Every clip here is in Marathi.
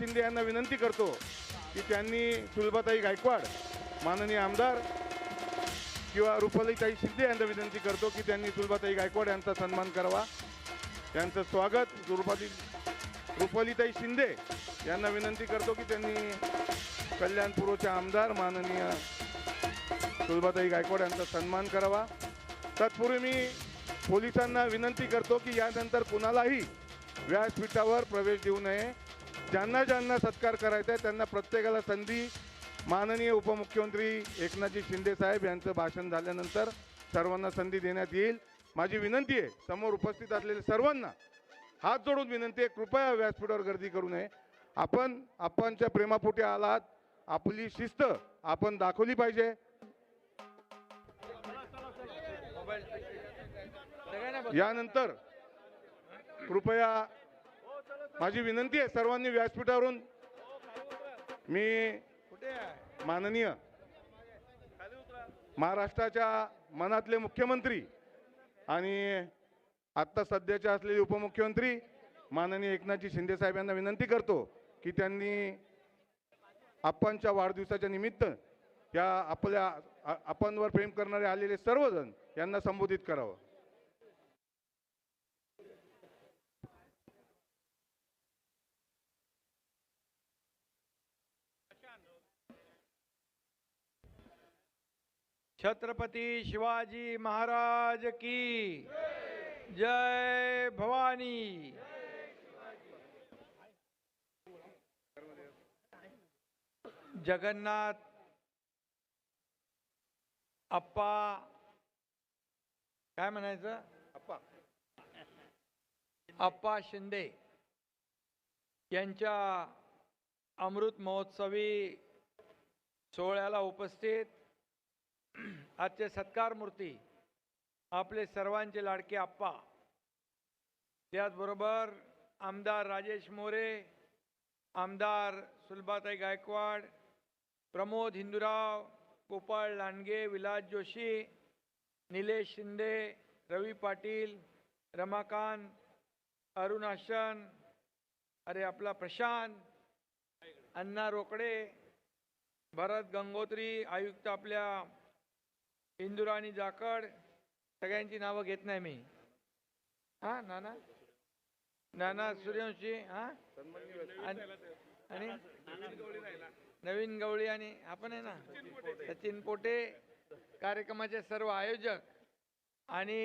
शिंदे यांना विनंती करतो की त्यांनी सुलभाताई गायकवाड माननीय आमदार किंवा रुपालीताई शिंदे यांना विनंती करतो की त्यांनी सुलभाताई गायकवाड यांचा सन्मान करावा. त्यांचं स्वागत रुपाली रुपालीताई शिंदे यांना विनंती करतो की त्यांनी कल्याणपूर्वचे आमदार माननीय सुलभाताई गायकवाड यांचा सन्मान करावा. तत्पूर्वी मी पोलिसांना विनंती करतो की यानंतर कुणालाही व्यासपीठावर प्रवेश देऊ नये. ज्यांना ज्यांना सत्कार करायचा आहे त्यांना प्रत्येकाला संधी माननीय उपमुख्यमंत्री एकनाथजी शिंदे साहेब यांचं भाषण झाल्यानंतर सर्वांना संधी देण्यात येईल. माझी विनंती आहे समोर उपस्थित असलेल्या सर्वांना हात जोडून विनंती आहे कृपया व्यासपीठावर गर्दी करू नये. आपण आपणच्या प्रेमापोटी आलात आपली शिस्त आपण दाखवली पाहिजे. यानंतर कृपया माझी विनंती आहे सर्वांनी व्यासपीठावरून. मी माननीय महाराष्ट्राच्या मनातले मुख्यमंत्री आणि आत्ता सध्याचे असलेले उपमुख्यमंत्री माननीय एकनाथजी शिंदे साहेब यांना विनंती करतो की त्यांनी आपणच्या वाढदिवसाच्या निमित्त या आपल्या आपणवर प्रेम करणारे आलेले सर्वजण यांना संबोधित करावं. छत्रपती शिवाजी महाराज की जय भवानी। जगन्नाथ अप्पा काय म्हणायचं? अप्पा. अप्पा शिंदे यांच्या अमृत महोत्सवी सोहळ्याला उपस्थित आजचे सत्कार मूर्ती आपले सर्वांचे लाडके आप्पा. त्याचबरोबर आमदार राजेश मोरे आमदार सुलभाताई गायकवाड प्रमोद हिंदूराव गोपाळ लांडगे विलास जोशी निलेश शिंदे रवी पाटील रमाकांत अरुण आशन अरे आपला प्रशांत अण्णा रोकडे भरत गंगोत्री आयुक्त आपल्या इंदुराणी जाकड सगळ्यांची नावं घेत नाही मी. हा नाना? नाना सूर्यवंशी हा? आणि आणि? नवीन गवळी आणि आपण आहे ना? सचिन पोटे कार्यक्रमाचे सर्व आयोजक आणि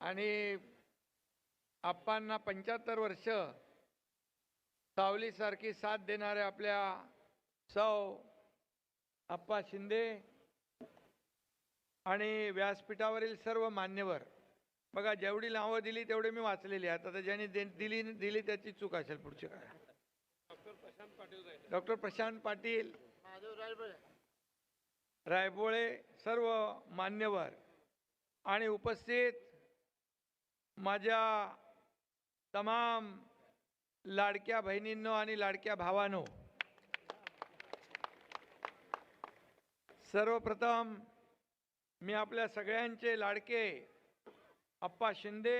आणि आप्पांना पंच्याहत्तर वर्ष सावलीसारखी साथ देणाऱ्या आपल्या सौ आप्पा शिंदे आणि व्यासपीठावरील सर्व मान्यवर. बघा जेवढी नावं दिली तेवढे मी वाचलेली आहेत. आता ज्यांनी दे- दिली दिली त्याची चूक असेल पुढची काय डॉक्टर प्रशांत पाटील रायबोळे सर्व मान्यवर. आणि उपस्थित माझ्या तमाम लाडक्या बहिणींनो आणि लाडक्या भावांनो सर्वप्रथम मी आपल्या सगळ्यांचे लाडके अप्पा शिंदे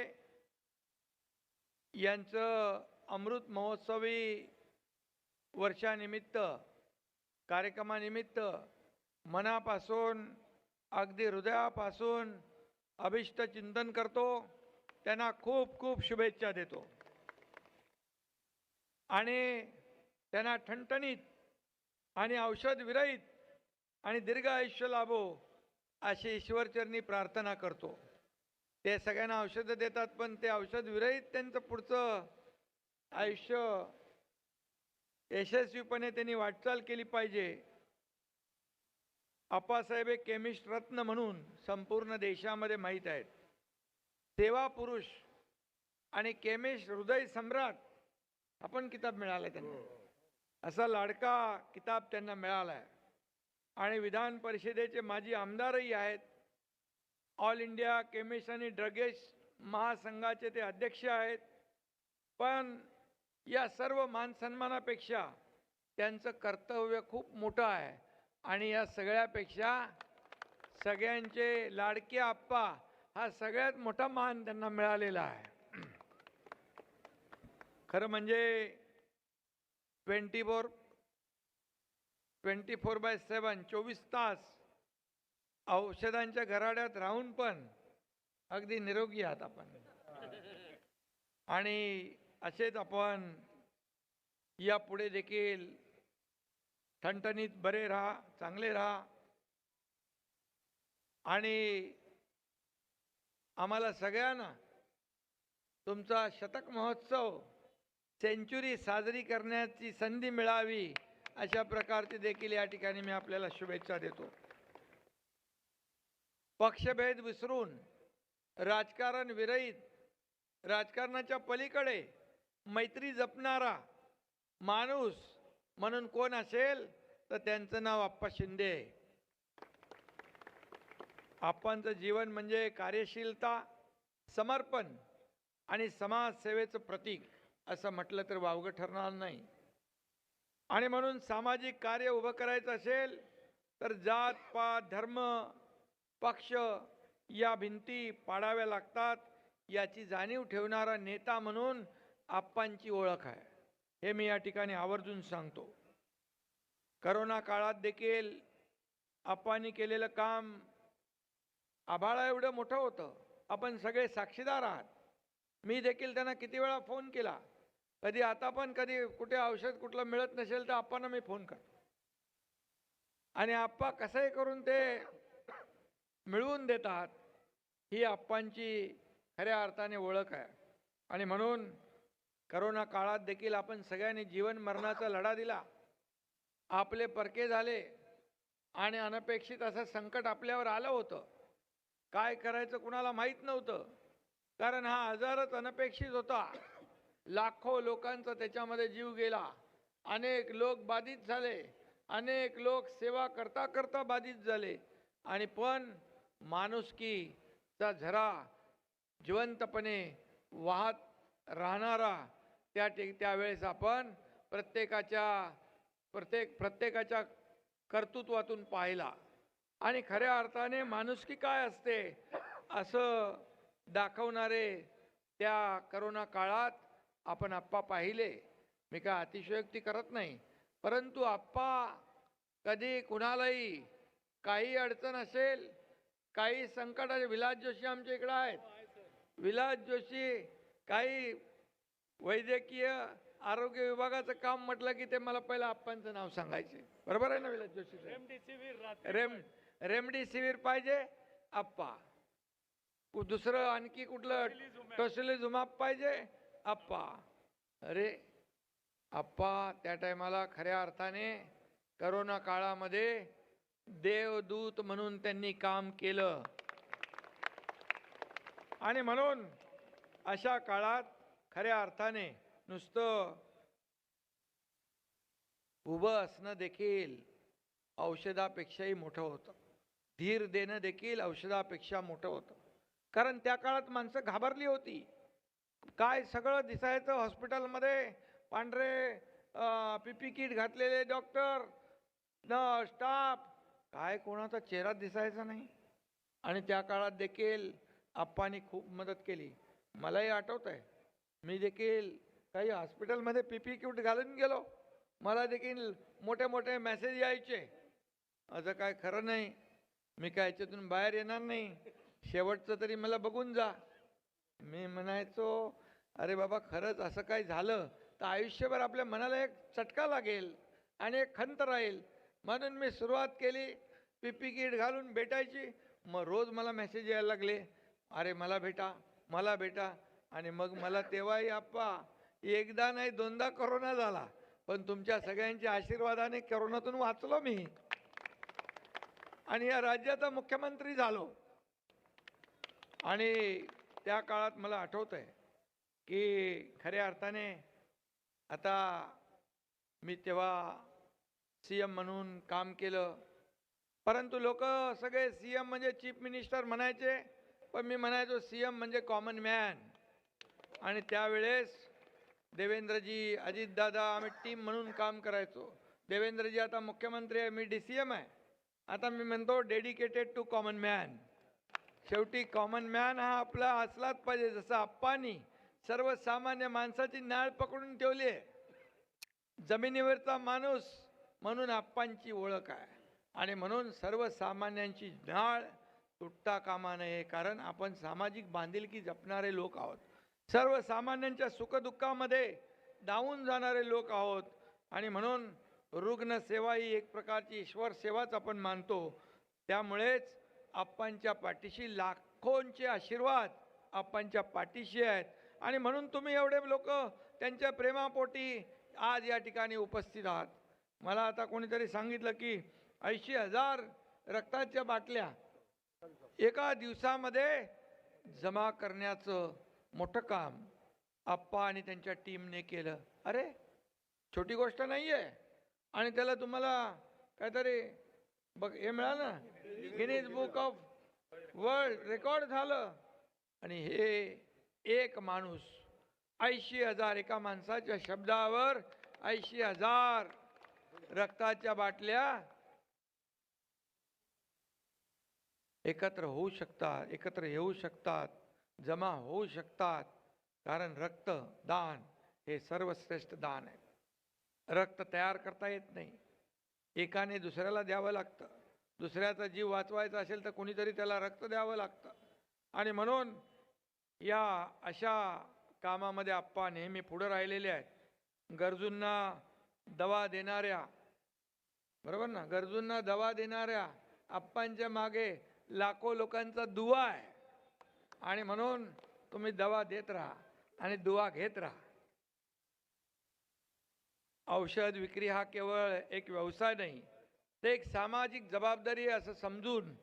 यांचं अमृत महोत्सवी वर्षानिमित्त कार्यक्रमानिमित्त मनापासून अगदी हृदयापासून अभिष्ट चिंतन करतो. त्यांना खूप खूप शुभेच्छा देतो. आणि त्यांना ठणठणीत आणि औषधविरहित आणि दीर्घ आयुष्य लाभो अशी ईश्वरचरणी प्रार्थना करतो. ते सगळ्यांना औषधं देतात पण ते औषध विरहित त्यांचं पुढचं आयुष्य यशस्वीपणे त्यांनी वाटचाल केली पाहिजे. आप्पासाहेब एक केमिस्ट रत्न म्हणून संपूर्ण देशामध्ये माहीत आहेत. सेवा पुरुष आणि केमिस्ट हृदय सम्राट आपण किताब मिळाला त्यांना. असा लाडका किताब त्यांना मिळाला आहे आणि विधान परिषदेचे माजी आमदारही आहेत. ऑल इंडिया केमिस्ट आणि ड्रगेस्ट महासंघाचे ते अध्यक्ष आहेत. पण या सर्व मानसन्मानापेक्षा त्यांचं कर्तव्य खूप मोठं आहे. आणि या सगळ्यापेक्षा सगळ्यांचे लाडके आप्पा हा सगळ्यात मोठा मान त्यांना मिळालेला आहे. खरं म्हणजे twenty four twenty four by seven चोवीस तास. औषधांच्या घराड्यात राहून पण अगदी निरोगी आहात आपण. आणि असेच आपण यापुढे देखील ठणठणीत बरे राहा चांगले राहा. आणि आम्हाला सगळ्यांना तुमचा शतक महोत्सव सेंचुरी साजरी करण्याची संधी मिळावी. अशा प्रकारची देखील या ठिकाणी मी आपल्याला शुभेच्छा देतो पक्षभेद विसरून राजकारण विरहित राजकारणाच्या पलीकडे मैत्री जपणारा माणूस म्हणून कोण असेल तर त्यांचं नाव आप्पा शिंदे आहे. आप्पांचं जीवन म्हणजे कार्यशीलता समर्पण आणि समाजसेवेचं प्रतीक असं म्हटलं तर वावगं ठरणार नाही आणि म्हणून सामाजिक कार्य उभं करायचं असेल तर जात पात धर्म पक्ष या भिंती पाडाव्या लागतात. याची जाणीव ठेवणारा नेता म्हणून आप्पांची ओळख आहे. हे मी या ठिकाणी आवर्जून सांगतो. करोना काळात देखील आप्पांनी केलेलं काम आभाळा एवढं मोठं होतं. आपण सगळे साक्षीदार आहात. मी देखील त्यांना किती वेळा फोन केला. कधी आता पण कधी कुठे औषध कुठलं मिळत नसेल तर आप्पांना मी फोन करतो. आणि आप्पा कसंही करून ते मिळवून देतात ही आप्पांची खऱ्या अर्थाने ओळख आहे. आणि म्हणून करोना काळात देखील आपण सगळ्यांनी जीवन मरणाचा लढा दिला. आपले परके झाले आणि अनपेक्षित असं संकट आपल्यावर आलं होतं. काय करायचं कुणाला माहीत नव्हतं. कारण हा आजारच अनपेक्षित होता. लाखो लोकांचा त्याच्यामध्ये जीव गेला. अनेक लोक बाधित झाले. अनेक लोक सेवा करता करता बाधित झाले. आणि पण माणुसकीचा झरा जिवंतपणे वाहत राहणारा त्या टे त्यावेळेस आपण प्रत्येकाच्या प्रत्येक प्रत्येकाच्या कर्तृत्वातून पाहिला. आणि खऱ्या अर्थाने माणुसकी काय असते? असं दाखवणारे त्या करोना काळात आपण आप्पा पाहिले. मी काय अतिशयोक्ती करत नाही. परंतु आप्पा कधी कुणालाही काही अडचण असेल काही संकट विलास जोशी आमच्या इकडं आहेत. विलास जोशी काही वैद्यकीय आरोग्य विभागाचं काम म्हटलं की ते मला पहिलं आप्पांचं नाव सांगायचे. बरोबर आहे ना विलास जोशी रेम रेमडेसिवीर पाहिजे आप्पा. कु- दुसरं आणखी कुठलं टोसिलिझुमाब पाहिजे आप्पा अरे आप्पा त्या टायमाला खऱ्या अर्थाने करोना काळामध्ये देवदूत म्हणून त्यांनी काम केलं. आणि म्हणून अशा काळात खऱ्या अर्थाने नुसतं उभं असणं देखील औषधापेक्षाही मोठं होतं. धीर देणं देखील औषधापेक्षा मोठं होतं. कारण त्या काळात माणसं घाबरली होती. काय सगळं दिसायचं हॉस्पिटलमध्ये? पांढरे पी पी किट घातलेले डॉक्टर न स्टाफ. काय कोणाचा चेहरा दिसायचा नाही. आणि त्या काळात देखील आप्पांनी खूप मदत केली. मलाही आठवत आहे मी देखील काही हॉस्पिटलमध्ये पी पी किट घालून गेलो. मला देखील मोठे मोठे मेसेज यायचे. असं काय खरं नाही. मी काय याच्यातून बाहेर येणार नाही. शेवटचं तरी मला बघून जा. मी म्हणायचो अरे बाबा खरंच असं काय झालं तर आयुष्यभर आपल्या मनाला एक चटका लागेल आणि एक खंत राहील. म्हणून मी सुरुवात केली पी किट घालून भेटायची. मग रोज मला मेसेज यायला लागले अरे मला भेटा मला भेटा. आणि मग मला तेव्हाही आप्पा एकदा नाही दोनदा करोना झाला. पण तुमच्या सगळ्यांच्या आशीर्वादाने करोनातून वाचलो मी. आणि या राज्याचा मुख्यमंत्री झालो. आणि त्या काळात मला आठवत आहे की खऱ्या अर्थाने आता मी तेव्हा सी एम म्हणून काम केलं. परंतु लोक सगळे सी एम म्हणजे चीफ मिनिस्टर म्हणायचे पण मी म्हणायचो सी एम म्हणजे कॉमन मॅन. आणि त्यावेळेस देवेंद्रजी अजितदादा आम्ही टीम म्हणून काम करायचो. देवेंद्रजी आता मुख्यमंत्री आहे मी डी सी एम आहे. आता मी म्हणतो डेडिकेटेड टू कॉमन मॅन. शेवटी कॉमन मॅन हा आपला असलाच पाहिजे जसं आप्पानी सर्वसामान्य माणसाची नाळ पकडून ठेवली आहे. जमिनीवरचा माणूस म्हणून आप्पांची ओळख आहे. आणि म्हणून सर्वसामान्यांची नाळ तुटता कामा नये कारण आपण सामाजिक बांधिलकी जपणारे लोक आहोत. सर्वसामान्यांच्या सुखदुःखामध्ये डावून जाणारे लोक आहोत. आणि म्हणून रुग्णसेवा ही एक प्रकारची ईश्वर सेवाच आपण मानतो. त्यामुळेच आप्पांच्या पाठीशी लाखोंचे आशीर्वाद आप्पांच्या पाठीशी आहेत. आणि म्हणून तुम्ही एवढे लोक त्यांच्या प्रेमापोटी आज या ठिकाणी उपस्थित आहात. मला आता कोणीतरी सांगितलं की ऐंशी हजार रक्ताच्या बाटल्या एका दिवसामध्ये जमा करण्याचं मोठं काम आप्पा आणि त्यांच्या टीमने केलं. अरे छोटी गोष्ट नाही आहे आणि त्याला तुम्हाला काहीतरी बघ हे मिळालं Guinness book of world record झालं. आणि हे एक माणूस ऐंशी हजार एका माणसाच्या शब्दावर ऐंशी हजार रक्ताच्या बाटल्या एकत्र होऊ शकतात एकत्र येऊ शकतात जमा होऊ शकतात. कारण रक्त दान हे सर्वश्रेष्ठ दान आहे. रक्त तयार करता येत नाही. एकाने दुसऱ्याला द्यावं लागतं. दुसऱ्याचा जीव वाचवायचा असेल तर कोणीतरी त्याला रक्त द्यावं लागतं. आणि म्हणून या अशा कामामध्ये आप्पा नेहमी पुढं राहिलेले आहेत. गरजूंना दवा देणाऱ्या बरोबर ना? गरजूंना दवा देणाऱ्या आप्पांच्या मागे लाखो लोकांचा दुवा आहे. आणि म्हणून तुम्ही दवा देत राहा आणि दुवा घेत राहा. औषध विक्री हा केवळ एक व्यवसाय नाही ते एक सामाजिक जबाबदारी आहे असं समजून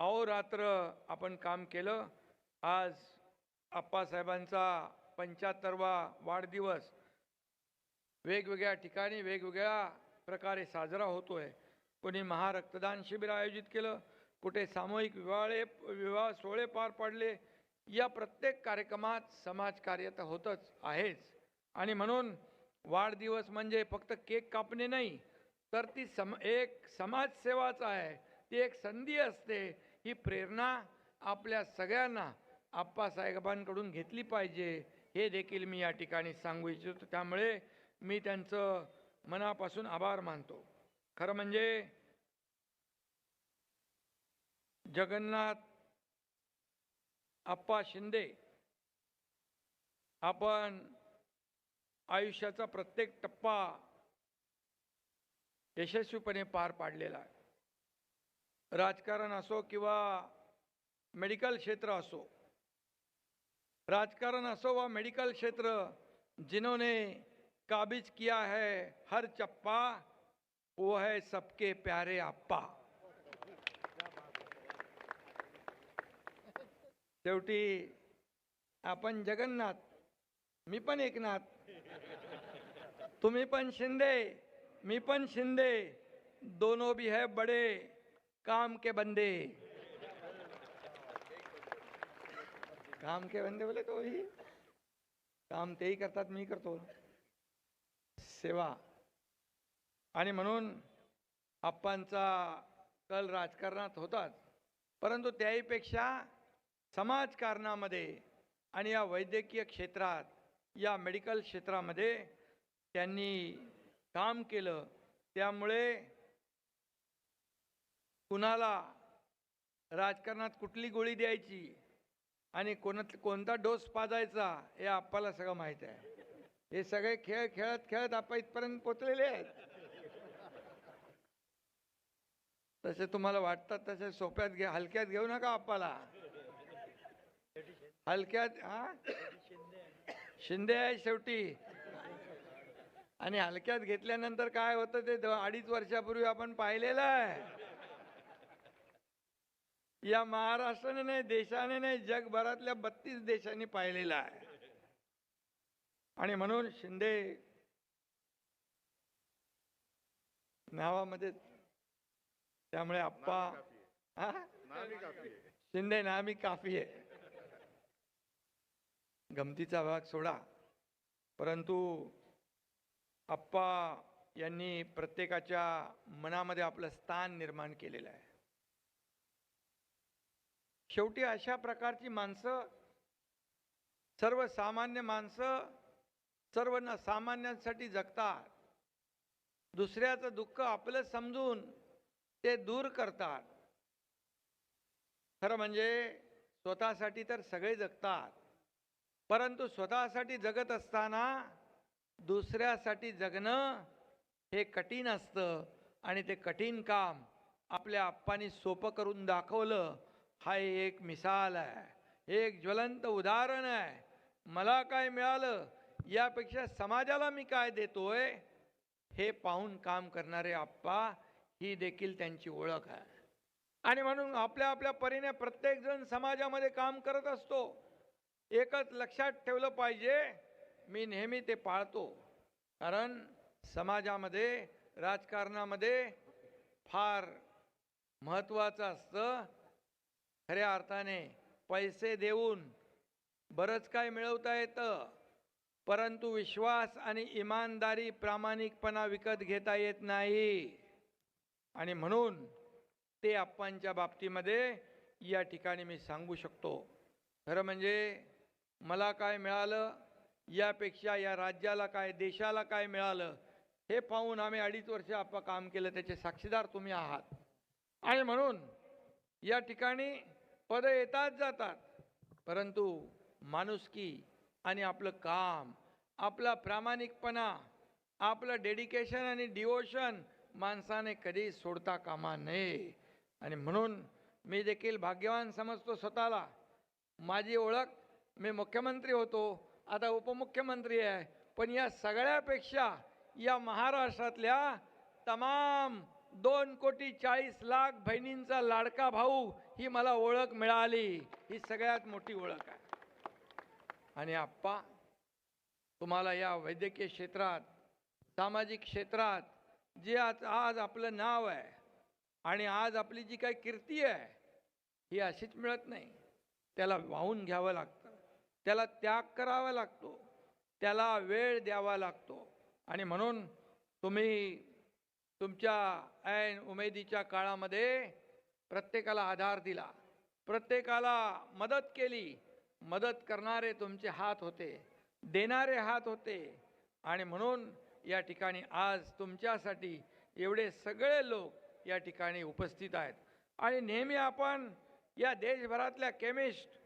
अहोरात्र आपण काम केलं. आज आप्पासाहेबांचा पंच्याहत्तरवा वाढदिवस. वेगवेगळ्या ठिकाणी वेगवेगळ्या प्रकारे साजरा होतो आहे कोणी महारक्तदान शिबिर आयोजित केलं. कुठे सामूहिक विवाळे विवाह सोहळे पार पाडले. या प्रत्येक कार्यक्रमात समाजकार्य तर होतच आहेच. आणि म्हणून वाढदिवस म्हणजे फक्त केक कापणे नाही तर ती सम एक समाजसेवाच आहे. ती एक संधी असते. ही प्रेरणा आपल्या सगळ्यांना आप्पासाहेबांकडून घेतली पाहिजे. हे देखील मी या ठिकाणी सांगू इच्छितो. त्यामुळे मी त्यांचं मनापासून आभार मानतो. खरं म्हणजे जगन्नाथ आप्पा शिंदे आपण आयुष्याचा प्रत्येक टप्पा यशस्वीपणे पार पाडलेला आहे. राजकारण असो किंवा मेडिकल क्षेत्र असो राजकारण असो व मेडिकल क्षेत्र जिन्होंने काबिज किया है हर चप्पा वो है सबके प्यारे आप्पा. शेवटी आपण जगन्नाथ मी पण एकनाथ तुम्ही पण शिंदे मी पण शिंदे दोनों भी है बड़े काम के बंदे। काम के बंदे बोले तो ही काम तेही करतात मी करतो। सेवा। आणि म्हणून आप्पांचा कल राजकारणात होताच परंतु त्याहीपेक्षा समाजकारणामध्ये आणि या वैद्यकीय क्षेत्रात या मेडिकल क्षेत्रामध्ये त्यांनी काम केलं त्यामुळे कुणाला राजकारणात कुठली गोळी द्यायची आणि कोणात कोणता डोस पाजायचा हे आपल्याला सगळं माहीत आहे. हे सगळे खेळ खेळत खेळत आपण इथपर्यंत पोचलेले आहेत. तसे तुम्हाला वाटतात तसे सोप्यात घे हलक्यात घेऊ नका आप्पाला हलक्यात हा? शिंदे आहे शेवटी. आणि हलक्यात घेतल्यानंतर काय होतं ते अडीच वर्षापूर्वी आपण पाहिलेलं आहे. या महाराष्ट्राने नाही देशाने नाही जगभरातल्या बत्तीस देशांनी पाहिलेलं आहे. आणि म्हणून शिंदे नावामध्ये त्यामुळे आप्पा हा? शिंदे नामी काफी आहे. गमतीचा भाग सोडा. परंतु आप्पा यांनी प्रत्येकाच्या मनामध्ये आपलं स्थान निर्माण केलेलं आहे. शेवटी अशा प्रकारची माणसं सर्वसामान्य माणसं सर्व न सामान्यांसाठी जगतात. दुसऱ्याचं दुःख आपलं समजून ते दूर करतात. खरं म्हणजे स्वतःसाठी तर सगळे जगतात. परंतु स्वतःसाठी जगत असताना दुसऱ्यासाठी जगणं हे कठीण असतं आणि ते कठीण काम आपल्या आप्पांनी सोपं करून दाखवलं हा एक मिसाल आहे हे एक ज्वलंत उदाहरण आहे. मला काय मिळालं? यापेक्षा समाजाला मी काय देतोय? हे पाहून काम करणारे आप्पा ही देखील त्यांची ओळख आहे. आणि म्हणून आपल्या आपल्या परीने प्रत्येकजण समाजामध्ये काम करत असतो. एकच लक्षात ठेवलं पाहिजे मी नेहमी ते पाळतो. कारण समाजामध्ये राजकारणामध्ये फार महत्त्वाचं असतं खऱ्या अर्थाने पैसे देऊन बरंच काय मिळवता येतं. परंतु विश्वास आणि इमानदारी प्रामाणिकपणा विकत घेता येत नाही. आणि म्हणून ते आप्पांच्या बाबतीमध्ये या ठिकाणी मी सांगू शकतो. खरं म्हणजे मला काय मिळालं? यापेक्षा या राज्याला काय देशाला काय मिळालं हे पाहून आम्ही अडीच वर्ष आप काम केलं त्याचे साक्षीदार तुम्ही आहात. आणि म्हणून या ठिकाणी पदं येतात जातात. परंतु माणुसकी आणि आपलं काम आपला प्रामाणिकपणा आपलं डेडिकेशन आणि डिवोशन माणसाने कधी सोडता कामा नये. आणि म्हणून मी देखील भाग्यवान समजतो स्वतःला. माझी ओळख मी मुख्यमंत्री होतो. आता उपमुख्यमंत्री आहे. पण या सगळ्यापेक्षा या महाराष्ट्रातल्या तमाम दोन कोटी चाळीस लाख बहिणींचा लाडका भाऊ ही मला ओळख मिळाली. ही सगळ्यात मोठी ओळख आहे. आणि आप्पा तुम्हाला या वैद्यकीय क्षेत्रात सामाजिक क्षेत्रात जे आज आज आपलं नाव आहे आणि आज आपली जी काही कीर्ती आहे ही अशीच मिळत नाही. त्याला वाहून घ्यावं लागतं. त्याला त्याग करावा लागतो. त्याला वेळ द्यावा लागतो. आणि म्हणून तुम्ही तुमच्या ऐन उमेदीच्या काळामध्ये प्रत्येकाला आधार दिला. प्रत्येकाला मदत केली. मदत करणारे तुमचे हात होते. देणारे हात होते. आणि म्हणून या ठिकाणी आज तुमच्यासाठी एवढे सगळे लोक या ठिकाणी उपस्थित आहेत. आणि नेहमी आपण या देशभरातल्या केमिस्ट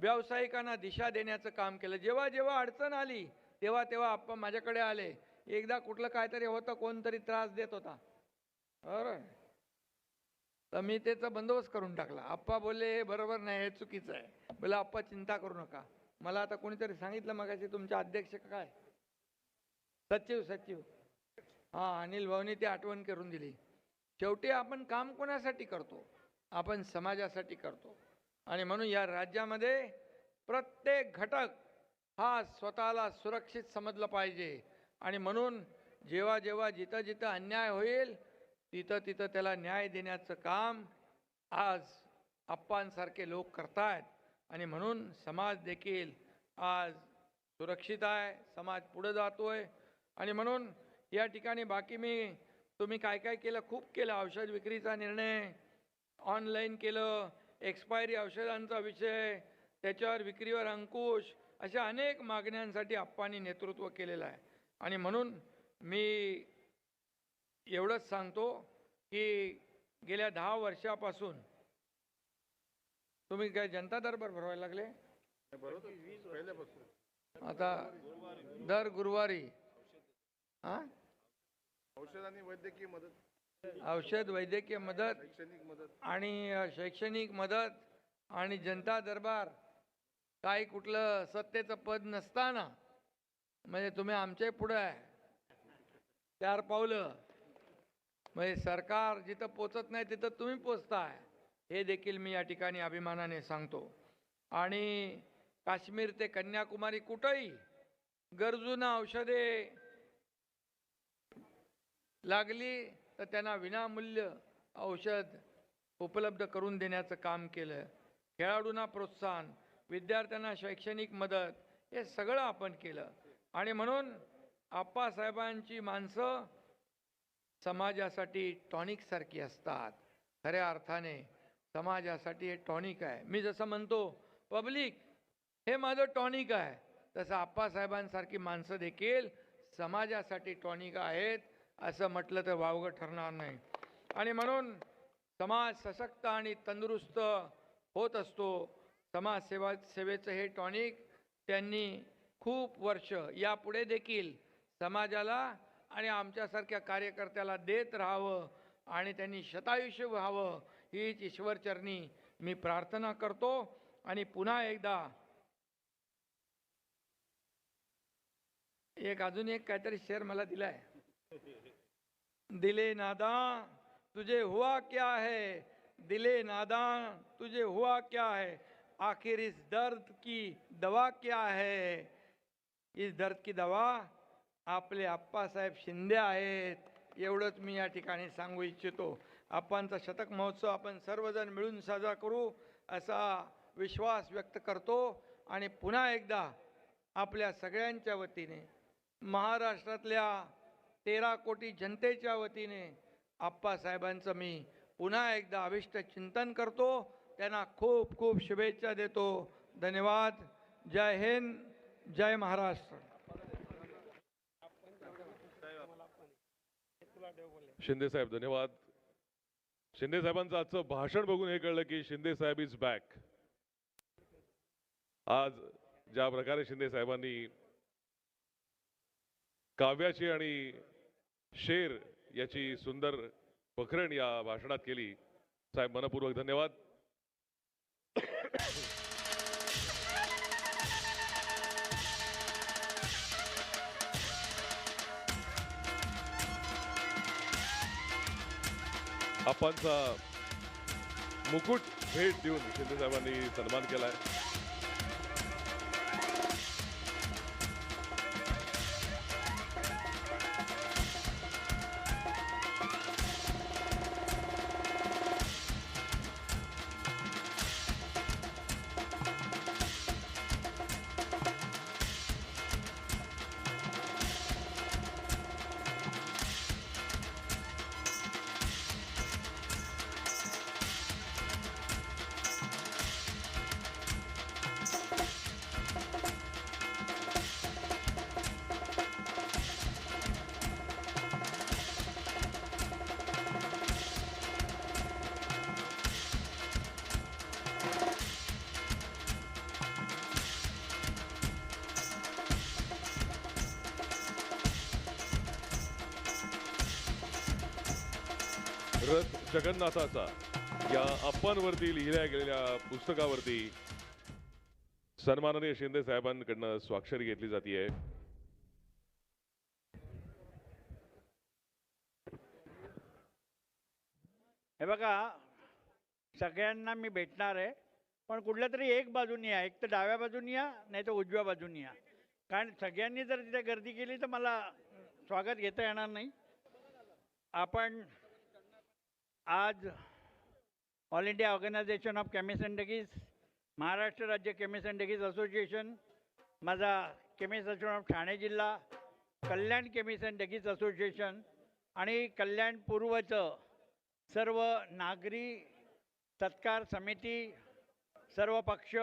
व्यावसायिकांना दिशा देण्याचं काम केलं. जेव्हा जेव्हा अडचण आली तेव्हा तेव्हा आपण माझ्याकडे आले. एकदा कुठलं काहीतरी होतं कोणतरी त्रास देत होता. बरं. तर मी त्याचा बंदोबस्त करून टाकला. आप्पा बोलले हे बरोबर नाही हे चुकीचं आहे. बोला आप्पा चिंता करू नका. मला आता कोणीतरी सांगितलं मगाशी तुमच्या अध्यक्ष काय? सचिव सचिव. हां अनिल भाऊनी ती आठवण करून दिली. शेवटी आपण काम कोणासाठी करतो? आपण समाजासाठी करतो. आणि म्हणून या राज्यामध्ये प्रत्येक घटक हा स्वतःला सुरक्षित समजलं पाहिजे. आणि म्हणून जेव्हा जेव्हा जिथं जिथं अन्याय होईल तिथं तिथं त्याला न्याय देण्याचं काम आज आप्पांसारखे लोक करतायत. आणि म्हणून समाज देखील आज सुरक्षित आहे समाज पुढे आहे आणि म्हणून या ठिकाणी बाकी मी तुम्ही काय काय केलं? खूप केलं. औषध विक्रीचा निर्णय ऑनलाईन केलं. एक्सपायरी औषधांचा विषय त्याच्यावर विक्रीवर अंकुश अशा अनेक मागण्यांसाठी आप्पांनी नेतृत्व केलेलं आहे. आणि म्हणून मी एवढंच सांगतो की गेल्या दहा वर्षापासून तुम्ही काय जनता दरबार भरवायला लागले? आता दर गुरुवारी. हा? औषध आणि वैद्यकीय मदत औषध वैद्यकीय मदत शैक्षणिक मदत. आणि शैक्षणिक मदत आणि जनता दरबार काही कुठलं सत्तेचं पद नसताना म्हणजे तुम्ही आमच्या पुढं आहे. चार पावलं. म्हणजे सरकार जिथं पोचत नाही तिथं तुम्ही पोचताय. हे देखील मी या ठिकाणी अभिमानाने सांगतो. आणि काश्मीर ते कन्याकुमारी कुठंही गरजूंना औषधे लागली तर त्यांना विनामूल्य औषध उपलब्ध करून देण्याचं काम केलं. खेळाडूंना प्रोत्साहन विद्यार्थ्यांना शैक्षणिक मदत हे सगळं आपण केलं. आणि म्हणून आप्पासाहेबांची माणसं समाजासाठी टॉनिकसारखी असतात. खऱ्या अर्थाने समाजासाठी हे टॉनिक आहे. मी जसं म्हणतो पब्लिक हे माझं टॉनिक आहे. तसं आप्पासाहेबांसारखी माणसं देखील समाजासाठी टॉनिक आहेत. असं म्हटलं तर वावगं ठरणार नाही. आणि म्हणून समाज सशक्त आणि तंदुरुस्त होत असतो. समाजसेवा सेवेचं हे टॉनिक त्यांनी खूप वर्ष यापुढे देखील समाजाला आणि आमच्यासारख्या कार्यकर्त्याला देत राहावं आणि त्यांनी शतायुष्य व्हावं हीच ईश्वरचरणी मी प्रार्थना करतो. आणि पुन्हा एकदा एक अजून एक काहीतरी शेअर मला दिलाय. दिले नादा तुझे हुआ क्या है? दिले नादा तुझे हुआ क्या है? आखिर इस दर्द की दवा क्या है? इस दर्द की दवा आपले आप्पासाहेब शिंदे आहेत. एवढंच मी या ठिकाणी सांगू इच्छितो. आप्पांचा शतक महोत्सव आपण सर्वजण मिळून साजरा करू असा विश्वास व्यक्त करतो आणि पुन्हा एकदा आपल्या सगळ्यांच्या वतीने महाराष्ट्रातल्या तेरा कोटी जनतेच्या वतीने आप्पासाहेबांचं मी पुन्हा एकदा अविष्ट चिंतन करतो. त्यांना खूप खूप शुभेच्छा देतो. धन्यवाद. जय हिंद. जय महाराष्ट्र. शिंदे साहेब धन्यवाद. शिंदे साहेबांचं आजचं भाषण बघून हे कळलं की शिंदे साहेब इज बॅक आज ज्या प्रकारे शिंदे साहेबांनी काव्याची आणि शेर याची सुंदर पखरण या भाषणात केली. साहेब मनपूर्वक धन्यवाद. आपांचा मुकुट भेट देऊन शिंदे साहेबांनी सन्मान केलाय. रथ जगन्नाथाचा. या अप्पांवरती लिहिल्या गेलेल्या पुस्तकावरती सन्माननीय शिंदे साहेबांकडनं स्वाक्षरी घेतली जाते हे बघा सगळ्यांना मी भेटणार आहे पण कुठल्या तरी एक बाजूनी या एक तर डाव्या बाजूनी या नाही तर उजव्या बाजूनी या. कारण सगळ्यांनी जर तिथे गर्दी केली तर मला स्वागत घेता येणार नाही. आपण आज all India organisation of chemist and druggists Maharashtra राज्य केमिस्ट अँड डगीज असोसिएशन माझा केमिस्ट असोसिएशन ऑफ ठाणे जिल्हा Kalyan chemist and druggists association आणि कल्याण पूर्वचं सर्व नागरी सत्कार समिती सर्व पक्ष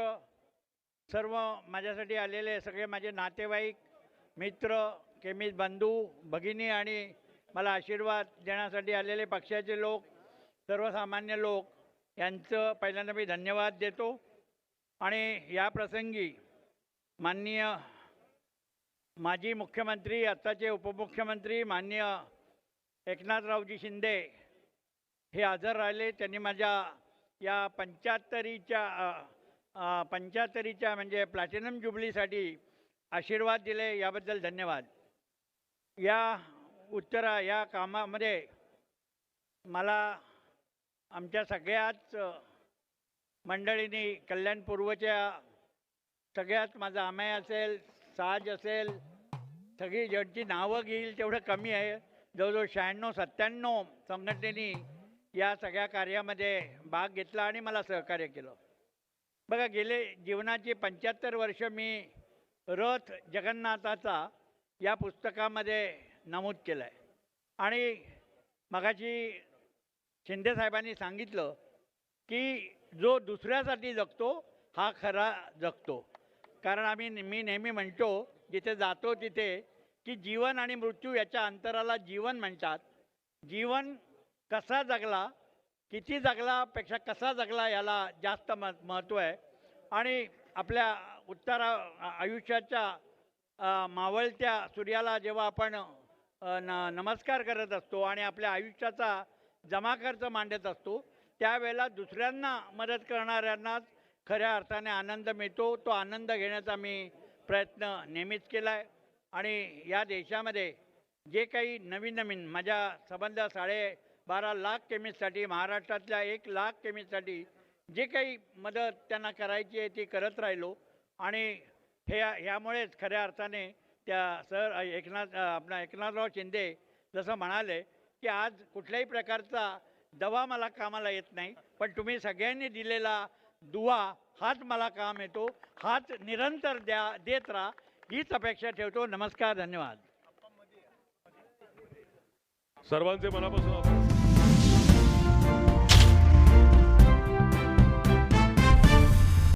सर्व माझ्यासाठी आलेले सगळे माझे नातेवाईक मित्र केमिस्ट बंधू भगिनी आणि मला आशीर्वाद देण्यासाठी आलेले पक्षाचे लोक सर्वसामान्य लोक यांचं पहिल्यांदा मी धन्यवाद देतो. आणि या प्रसंगी माननीय माजी मुख्यमंत्री आत्ताचे उपमुख्यमंत्री माननीय एकनाथरावजी शिंदे हे हजर राहिले. त्यांनी माझ्या या पंच्याहत्तरीच्या पंच्याहत्तरीच्या म्हणजे प्लॅटिनम जुबलीसाठी आशीर्वाद दिले. याबद्दल धन्यवाद. या उत्तरा या कामामध्ये मला आमच्या सगळ्याच मंडळींनी कल्याण पूर्वच्या सगळ्यात माझा अमय असेल साज असेल सगळी ज्यांची नावं घेईल तेवढं कमी आहे. जवळजवळ शहाण्णव सत्त्याण्णव संघटनेनी या सगळ्या कार्यामध्ये भाग घेतला आणि मला सहकार्य केलं. बघा गेले जीवनाची पंच्याहत्तर वर्ष मी रथ जगन्नाथाचा या पुस्तकामध्ये नमूद केलं आहे आणि शिंदे शिंदेसाहेबांनी सांगितलं की जो दुसऱ्यासाठी जगतो हा खरा जगतो. कारण आम्ही ने- मी नेहमी म्हणतो जिथे जातो तिथे की जीवन आणि मृत्यू याच्या अंतराला जीवन म्हणतात. जीवन कसा जगला किती जगलापेक्षा कसा जगला याला जास्त म महत्त्व आहे. आणि आपल्या उत्तरा आयुष्याच्या मावळत्या सूर्याला जेव्हा आपण न नमस्कार करत असतो आणि आपल्या आयुष्याचा जमा खर्च मांडत असतो त्यावेळेला दुसऱ्यांना मदत करणाऱ्यांनाच खऱ्या अर्थाने आनंद मिळतो. तो आनंद घेण्याचा मी प्रयत्न नेहमीच केला आहे आणि या देशामध्ये जे काही नवीन नवीन माझ्या संबंध साडे बारा लाख केमिस्टसाठी महाराष्ट्रातल्या एक लाख केमिस्टसाठी जे काही मदत त्यांना करायची आहे ती करत राहिलो. आणि हे ह्यामुळेच खऱ्या अर्थाने त्या सर एकनाथ आपला एकनाथराव शिंदे जसं म्हणाले की आज कुठल्याही प्रकारचा दवा मला कामाला येत नाही पण तुम्ही सगळ्यांनी दिलेला दुवा हाच मला काम येतो हाच निरंतर द्या देत राहा हीच अपेक्षा ठेवतो. नमस्कार धन्यवाद. सर्वांचे मनापासून